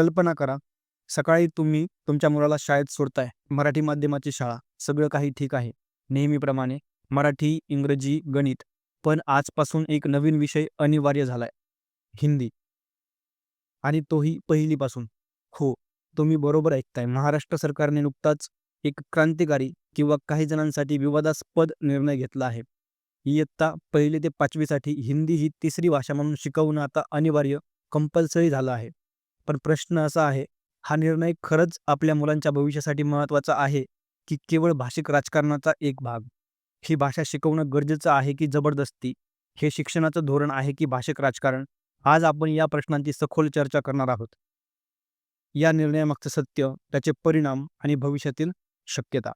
कल्पना करा. सकाळी तुम्ही तुमच्या मुलाला शाळेत सोडताय. मराठी माध्यमाची शाळा. सगळं काही ठीक आहे. नेहमीप्रमाणे मराठी इंग्रजी गणित पण आजपासून एक नवीन विषय अनिवार्य झालाय. हिंदी. आणि तोही पहिलीपासून. हो तुम्ही बरोबर ऐकताय. महाराष्ट्र सरकारने नुकताच एक क्रांतिकारी किंवा काही जणांसाठी विवादास्पद निर्णय घेतला आहे. इयत्ता पहिली ते पाचवीसाठी हिंदी ही तिसरी भाषा म्हणून शिकवणं आता अनिवार्य कंपल्सरी झालं आहे. पण प्रश्न असा आहे हा निर्णय खरंच आपल्या मुलांच्या भविष्यासाठी महत्त्वाचा आहे की केवळ भाषिक राजकारणाचा एक भाग. ही भाषा शिकवणं गरजेचं आहे की जबरदस्ती? हे शिक्षणाचं धोरण आहे की भाषिक राजकारण? आज आपण या प्रश्नांची सखोल चर्चा करणार आहोत. या निर्णयामागचं सत्य त्याचे परिणाम आणि भविष्यातील शक्यता.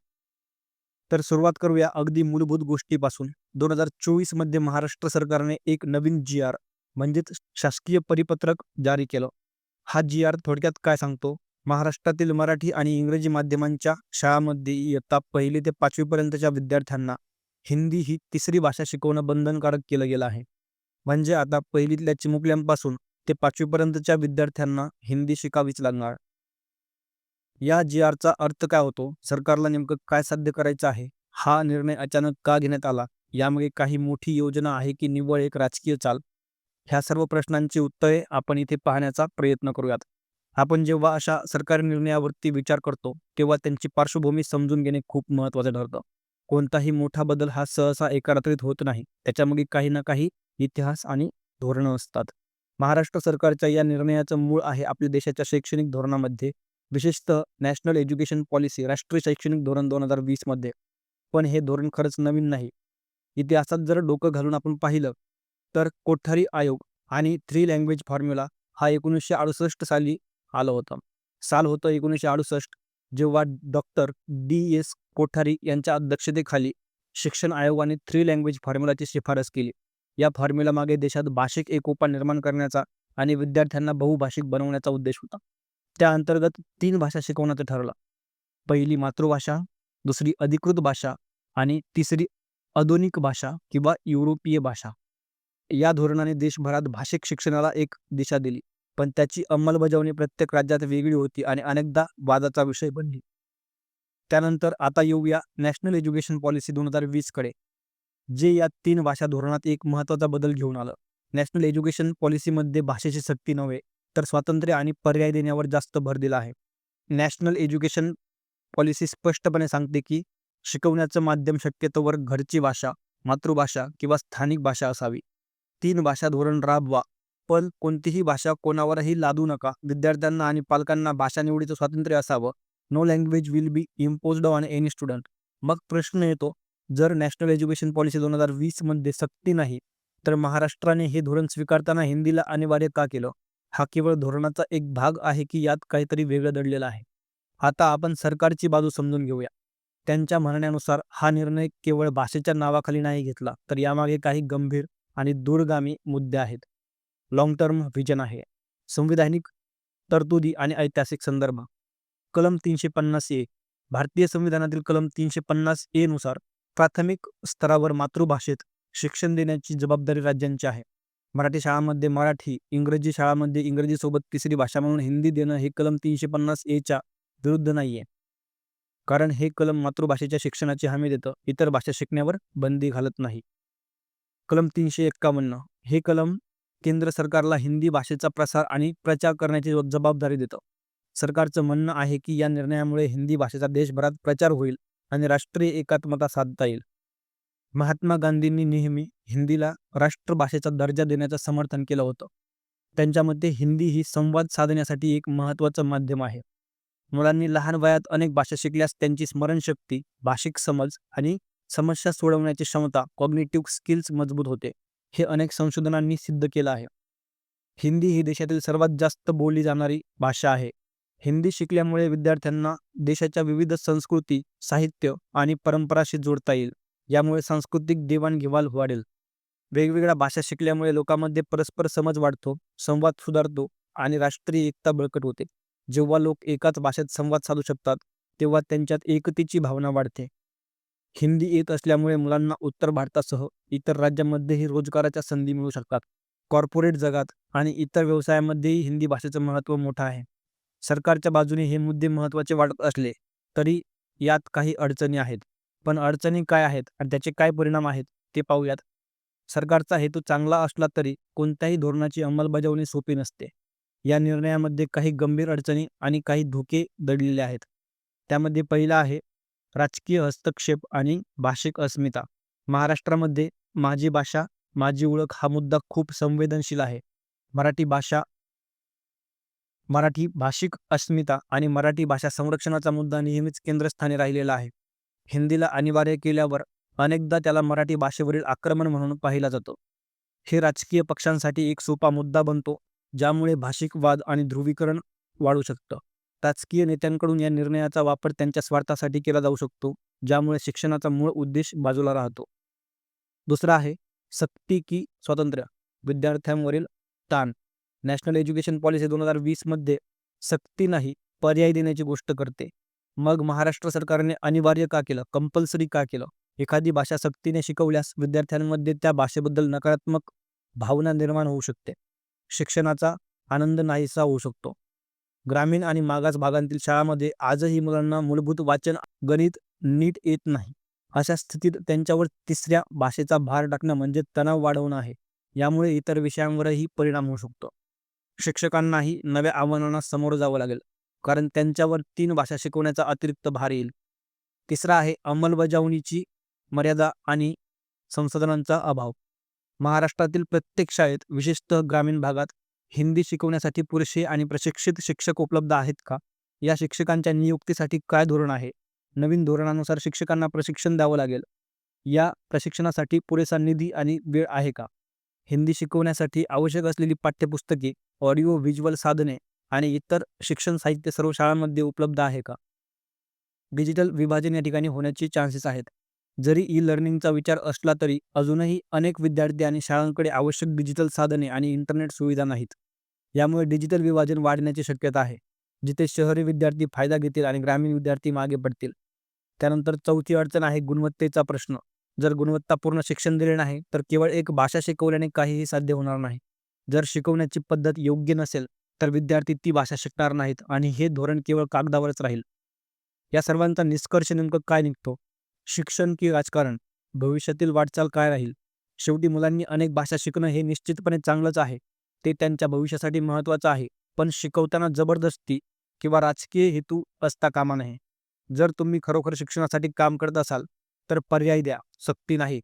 तर सुरुवात करूया अगदी मूलभूत गोष्टीपासून. दोन हजार चोवीसमध्ये महाराष्ट्र सरकारने एक नवीन जी आर म्हणजेच शासकीय परिपत्रक जारी केलं. हा जी आर थोडक्यात काय सांगतो? महाराष्ट्रातील मराठी आणि इंग्रजी माध्यमांच्या शाळांमध्ये इयत्ता पहिली ते पाचवीपर्यंतच्या विद्यार्थ्यांना हिंदी ही तिसरी भाषा शिकवणं बंधनकारक केलं गेलं आहे. म्हणजे आता पहिलीतल्या चिमुकल्यांपासून ते पाचवीपर्यंतच्या विद्यार्थ्यांना हिंदी शिकावीच लागणार. या जी आरचा अर्थ काय होतो? सरकारला नेमकं काय साध्य करायचं आहे? हा निर्णय अचानक का घेण्यात आला? यामागे काही मोठी योजना आहे की निव्वळ एक राजकीय चाल? ह्या सर्व प्रश्नांची उत्तरे आपण इथे पाहण्याचा प्रयत्न करूयात. आपण जेव्हा अशा सरकारी निर्णयावरती विचार करतो तेव्हा त्यांची पार्श्वभूमी समजून घेणे खूप महत्त्वाचं ठरतं. कोणताही मोठा बदल हा सहसा एका रात्रीत होत नाही. त्याच्यामागे काही ना काही इतिहास आणि धोरणं असतात. महाराष्ट्र सरकारच्या या निर्णयाचं मूळ आहे आपल्या देशाच्या शैक्षणिक धोरणामध्ये विशेषतः नॅशनल एज्युकेशन पॉलिसी राष्ट्रीय शैक्षणिक धोरण दोन हजार वीसमध्ये. पण हे धोरण खरंच नवीन नाही. इतिहासात जर डोकं घालून आपण पाहिलं तर कोठारी आयोग आणि थ्री लँग्वेज फॉर्म्युला हा एकोणीसशे अडुसष्ट साली आलं होतं. साल होतं एकोणीसशे अडुसष्ट जेव्हा डॉक्टर डी एस कोठारी यांच्या अध्यक्षतेखाली शिक्षण आयोगाने थ्री लँग्वेज फॉर्म्युलाची शिफारस केली. या फॉर्म्युलामागे देशात भाषिक एकोपा निर्माण करण्याचा आणि विद्यार्थ्यांना बहुभाषिक बनवण्याचा उद्देश होता. त्या अंतर्गत तीन भाषा शिकवण्याचं ठरलं. पहिली मातृभाषा दुसरी अधिकृत भाषा आणि तिसरी आधुनिक भाषा किंवा युरोपीय भाषा. या धोरणाने देशभरात भाषिक शिक्षणाला एक दिशा दिली. पण त्याची अंमलबजावणी प्रत्येक राज्यात वेगळी होती आणि अनेकदा वादाचा विषय बनली. त्यानंतर आता येऊया नॅशनल एज्युकेशन पॉलिसी दोन हजार वीसकडे जे या तीन भाषा धोरणात एक महत्त्वाचा बदल घेऊन आलं. नॅशनल एज्युकेशन पॉलिसीमध्ये भाषेची सक्ती नव्हे तर स्वातंत्र्य आणि पर्याय देण्यावर जास्त भर दिला आहे. नॅशनल एज्युकेशन पॉलिसी स्पष्टपणे सांगते की शिकवण्याचं माध्यम शक्यतोवर घरची भाषा मातृभाषा किंवा स्थानिक भाषा असावी. तीन भाषा धोरण राबवा. पण कोणतीही भाषा कोणावरही लादू नका. विद्यार्थ्यांना आणि पालकांना भाषा निवडीचं स्वातंत्र्य असावं. No language will be imposed on any student मग प्रश्न येतो जर नॅशनल एज्युकेशन पॉलिसी दोन हजार वीसमध्ये सक्ती नाही तर महाराष्ट्राने हे धोरण स्वीकारताना हिंदीला अनिवार्य का केलं? हा केवळ धोरणाचा एक भाग आहे की यात काहीतरी वेगळं दडलेलं आहे. आता आपण सरकारची बाजू समजून घेऊया. त्यांच्या म्हणण्यानुसार हा निर्णय केवळ भाषेच्या नावाखाली नाही घेतला तर यामागे काही गंभीर आणि दूरगामी मुद्दे आहेत. लाँग टर्म व्हिजन आहे. संविधानिक तरतुदी आणि ऐतिहासिक संदर्भ. कलम तीनशे पन्नास ए. भारतीय संविधानातील कलम तीनशे पन्नास ए नुसार प्राथमिक स्तरावर मातृभाषेत शिक्षण देण्याची जबाबदारी राज्यांची आहे. मराठी शाळांमध्ये मराठी इंग्रजी शाळांमध्ये इंग्रजीसोबत तिसरी भाषा म्हणून हिंदी देणं हे कलम तीनशे पन्नास एच्या विरुद्ध नाहीये. कारण हे कलम मातृभाषेच्या शिक्षणाची हमी देतं इतर भाषा शिकण्यावर बंदी घालत नाही. कलम तीनशे एक्कावन्न. हे कलम केंद्र सरकारला हिंदी भाषेचा प्रसार आणि प्रचार करण्याची जबाबदारी देतं. सरकारचं म्हणणं आहे की या निर्णयामुळे हिंदी भाषेचा देशभरात प्रचार होईल आणि राष्ट्रीय एकात्मता साधता येईल. महात्मा गांधींनी नेहमी हिंदीला राष्ट्रभाषेचा दर्जा देण्याचं समर्थन केलं होतं. त्यांच्या मते हिंदी ही संवाद साधण्यासाठी एक महत्त्वाचं माध्यम आहे. मुलांनी लहान वयात अनेक भाषा शिकल्यास त्यांची स्मरणशक्ती भाषिक समज आणि समस्या सोडवण्याची क्षमता कॉग्निटिव्ह स्किल्स मजबूत होते. हे अनेक संशोधनांनी सिद्ध केलं आहे. हिंदी ही देशातील सर्वात जास्त बोलली जाणारी भाषा आहे. हिंदी शिकल्यामुळे विद्यार्थ्यांना देशाच्या विविध संस्कृती साहित्य आणि परंपराशी जोडता येईल. यामुळे सांस्कृतिक देवाणघेवाण वाढेल. वेगवेगळ्या भाषा शिकल्यामुळे लोकांमध्ये परस्पर समज वाढतो संवाद सुधारतो आणि राष्ट्रीय एकता बळकट होते. जेव्हा लोक एकाच भाषेत संवाद साधू शकतात तेव्हा त्यांच्यात एकतेची भावना वाढते. हिंदी येत असल्यामुळे मुलांना उत्तर भारतासह इतर राज्यांमध्येही रोजगाराच्या संधी मिळू शकतात. कॉर्पोरेट जगात आणि इतर व्यवसायामध्येही हिंदी भाषेचं महत्त्व मोठं आहे. सरकारच्या बाजूने हे मुद्दे महत्त्वाचे वाटत असले तरी यात काही अडचणी आहेत. पण अडचणी काय आहेत आणि त्याचे काय परिणाम आहेत ते पाहूयात. सरकारचा हेतू चांगला असला तरी कोणत्याही धोरणाची अंमलबजावणी सोपी नसते. या निर्णयामध्ये काही गंभीर अडचणी आणि काही धोके दडलेले आहेत. त्यामध्ये पहिला आहे राजकीय हस्तक्षेप आणि भाषिक अस्मिता. महाराष्ट्रामध्ये माझी भाषा माझी ओळख हा मुद्दा खूप संवेदनशील आहे. मराठी भाषा मराठी भाषिक अस्मिता आणि मराठी भाषा संरक्षणाचा मुद्दा नेहमीच केंद्रस्थानी राहिलेला आहे. हिंदीला अनिवार्य केल्यावर अनेकदा त्याला मराठी भाषेवरील आक्रमण म्हणून पाहिला जातो. हे राजकीय पक्षांसाठी एक सोपा मुद्दा बनतो ज्यामुळे भाषिक वाद आणि ध्रुवीकरण वाढू शकतं. राजकीय नेत्यांकडून या निर्णयाचा वापर त्यांच्या स्वार्थासाठी केला जाऊ शकतो ज्यामुळे शिक्षणाचा मूळ उद्देश बाजूला राहतो. दुसरा आहे सक्ती की स्वातंत्र्य. विद्यार्थ्यांवरील ताण. नॅशनल एज्युकेशन पॉलिसी दोन हजार वीसमध्ये सक्ती नाही पर्याय देण्याची गोष्ट करते. मग महाराष्ट्र सरकारने अनिवार्य का केलं? कंपल्सरी का केलं? एखादी भाषा सक्तीने शिकवल्यास विद्यार्थ्यांमध्ये त्या भाषेबद्दल नकारात्मक भावना निर्माण होऊ शकते. शिक्षणाचा आनंद नाहीसा होऊ शकतो. ग्रामीण आणि मागास भागांतील शाळांमध्ये आजही मुलांना मूलभूत वाचन गणित नीट येत नाही. अशा स्थितीत त्यांच्यावर तिसऱ्या भाषेचा भार टाकणं म्हणजे तणाव वाढवणं आहे. यामुळे इतर विषयांवरही परिणाम होऊ शकतो. शिक्षकांनाही नव्या आव्हानांना समोर जावं लागेल कारण त्यांच्यावर तीन भाषा शिकवण्याचा अतिरिक्त भार येईल. तिसरा आहे अंमलबजावणीची मर्यादा आणि संसाधनांचा अभाव. महाराष्ट्रातील प्रत्येक शाळेत विशेषतः ग्रामीण भागात हिंदी शिकवण्यासाठी पुरेसे आणि प्रशिक्षित शिक्षक उपलब्ध आहेत का? या शिक्षकांच्या नियुक्तीसाठी काय धोरण आहे? नवीन धोरणानुसार शिक्षकांना प्रशिक्षण द्यावं लागेल. या प्रशिक्षणासाठी पुरेसा निधी आणि वेळ आहे का? हिंदी शिकवण्यासाठी आवश्यक असलेली पाठ्यपुस्तके ऑडिओ व्हिज्युअल साधने आणि इतर शिक्षण साहित्य सर्व शाळांमध्ये उपलब्ध आहे का? डिजिटल विभाजन या ठिकाणी होण्याचे चान्सेस आहेत. जरी ई लर्निंगचा विचार असला तरी अजूनही अनेक विद्यार्थी आणि शाळांकडे आवश्यक डिजिटल साधने आणि इंटरनेट सुविधा नाहीत. यामुळे डिजिटल विभाजन वाढण्याची शक्यता आहे जिथे शहरी विद्यार्थी फायदा घेतील आणि ग्रामीण विद्यार्थी मागे पडतील. त्यानंतर चौथी अडचण आहे गुणवत्तेचा प्रश्न. जर गुणवत्तापूर्ण शिक्षण दिले नाही तर केवळ एक भाषा शिकवल्याने काहीही साध्य होणार नाही. जर शिकवण्याची पद्धत योग्य नसेल तर विद्यार्थी ती भाषा शिकणार नाहीत आणि हे धोरण केवळ कागदावरच राहील. या सर्वांचा निष्कर्ष नेमकं काय निघतो? शिक्षण की राजकारण? भविष्यातील वाटचाल काय राहील? शेवटी मुलांनी अनेक भाषा शिकणं हे निश्चितपणे चांगलंच आहे. ते त्यांच्या भविष्यासाठी महत्त्वाचं आहे. पण शिकवताना जबरदस्ती किंवा राजकीय हेतू असता कामा नये. जर तुम्ही खरोखर शिक्षणासाठी काम करत असाल तर पर्याय द्या सक्ती नाही.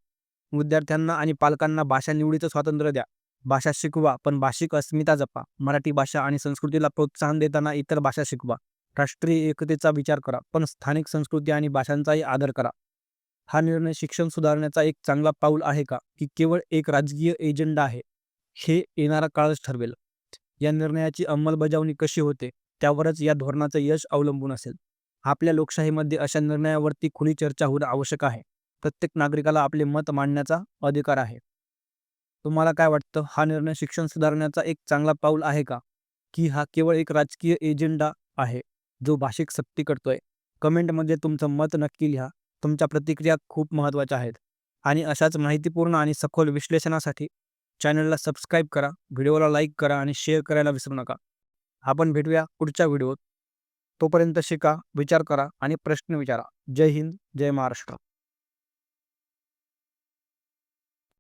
विद्यार्थ्यांना आणि पालकांना भाषा निवडीचं स्वातंत्र्य द्या. भाषा शिकवा पण भाषिक अस्मिता जपा. मराठी भाषा आणि संस्कृतीला प्रोत्साहन देताना इतर भाषा शिकवा. राष्ट्रीय एकतेचा विचार करा पण स्थानिक संस्कृती आणि भाषांचाही आदर करा. हा निर्णय शिक्षण सुधारण्याचा एक चांगला पाऊल आहे का? की केवळ एक राजकीय एजेंडा आहे? हे येणारा काळच ठरवेल. या निर्णयाची अंमलबजावणी कशी होते त्यावरच या धोरणाचं यश अवलंबून असेल. आपल्या लोकशाहीमध्ये अशा निर्णयावरती खुली चर्चा होणं आवश्यक आहे. प्रत्येक नागरिकाला आपले मत मांडण्याचा अधिकार आहे. तुम्हाला काय वाटतं हा निर्णय शिक्षण सुधारण्याचा एक चांगला पाऊल आहे का? की हा केवळ एक राजकीय एजेंडा आहे जो भाषिक सक्ती करतोय? कमेंटमध्ये तुमचं मत नक्की लिहा. तुमच्या प्रतिक्रिया खूप महत्त्वाच्या आहेत. आणि अशाच माहितीपूर्ण आणि सखोल विश्लेषणासाठी चॅनलला सबस्क्राईब करा व्हिडिओला लाईक करा आणि शेअर करायला विसरू नका. आपण भेटूया पुढच्या व्हिडिओत. तोपर्यंत शिका विचार करा आणि प्रश्न विचारा. जय हिंद जय महाराष्ट्र.